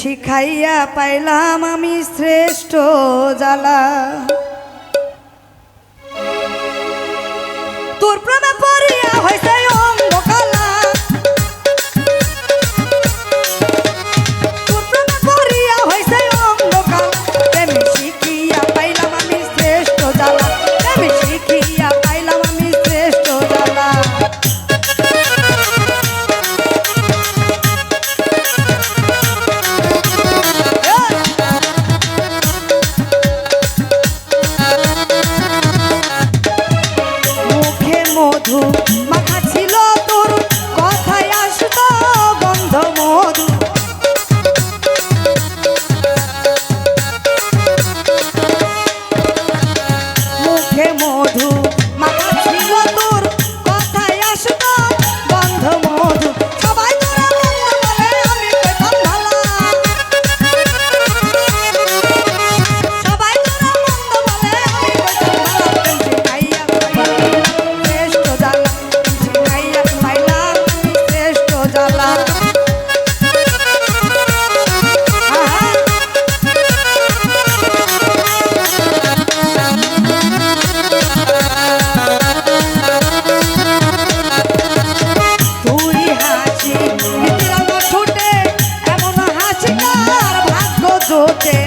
শিখাইয়া পাইলাম আমি শ্রেষ্ঠ জ্বালা। সোতে